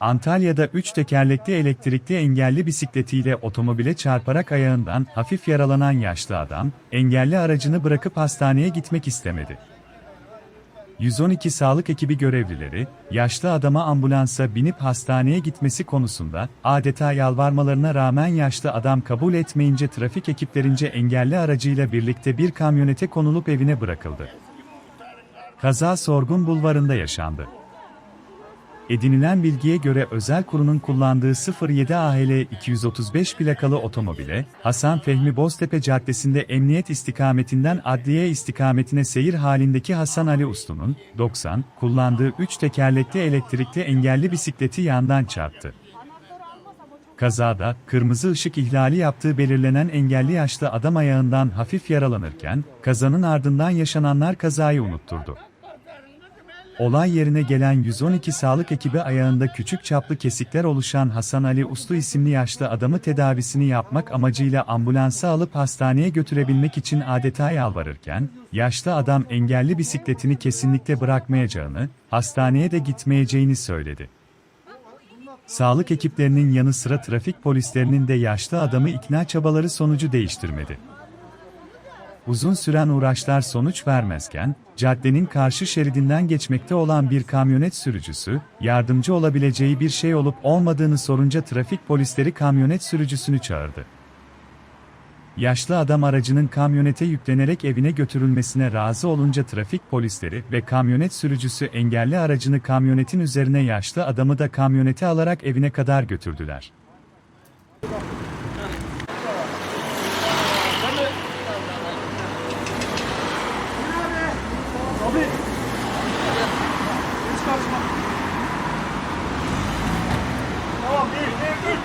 Antalya'da 3 tekerlekli elektrikli engelli bisikletiyle otomobile çarparak ayağından hafif yaralanan yaşlı adam, engelli aracını bırakıp hastaneye gitmek istemedi. 112 sağlık ekibi görevlileri, yaşlı adama ambulansa binip hastaneye gitmesi konusunda adeta yalvarmalarına rağmen yaşlı adam kabul etmeyince trafik ekiplerince engelli aracıyla birlikte bir kamyonete konulup evine bırakıldı. Kaza Sorgun Bulvarı'nda yaşandı. Edinilen bilgiye göre özel kurunun kullandığı 07 AHL 235 plakalı otomobile, Hasan Fehmi Boztepe Caddesi'nde emniyet istikametinden adliye istikametine seyir halindeki Hasan Ali Uslu'nun, 90, kullandığı 3 tekerlekli elektrikli engelli bisikleti yandan çarptı. Kazada, kırmızı ışık ihlali yaptığı belirlenen engelli yaşlı adam ayağından hafif yaralanırken, kazanın ardından yaşananlar kazayı unutturdu. Olay yerine gelen 112 sağlık ekibi ayağında küçük çaplı kesikler oluşan Hasan Ali Uslu isimli yaşlı adamı tedavisini yapmak amacıyla ambulansa alıp hastaneye götürebilmek için adeta yalvarırken, yaşlı adam engelli bisikletini kesinlikle bırakmayacağını, hastaneye de gitmeyeceğini söyledi. Sağlık ekiplerinin yanı sıra trafik polislerinin de yaşlı adamı ikna çabaları sonucu değiştirmedi. Uzun süren uğraşlar sonuç vermezken, caddenin karşı şeridinden geçmekte olan bir kamyonet sürücüsü, yardımcı olabileceği bir şey olup olmadığını sorunca trafik polisleri kamyonet sürücüsünü çağırdı. Yaşlı adam aracının kamyonete yüklenerek evine götürülmesine razı olunca trafik polisleri ve kamyonet sürücüsü engelli aracını kamyonetin üzerine yaşlı adamı da kamyonete alarak evine kadar götürdüler. Abi. Hiç kaçma. Tamam değil, değil, değil.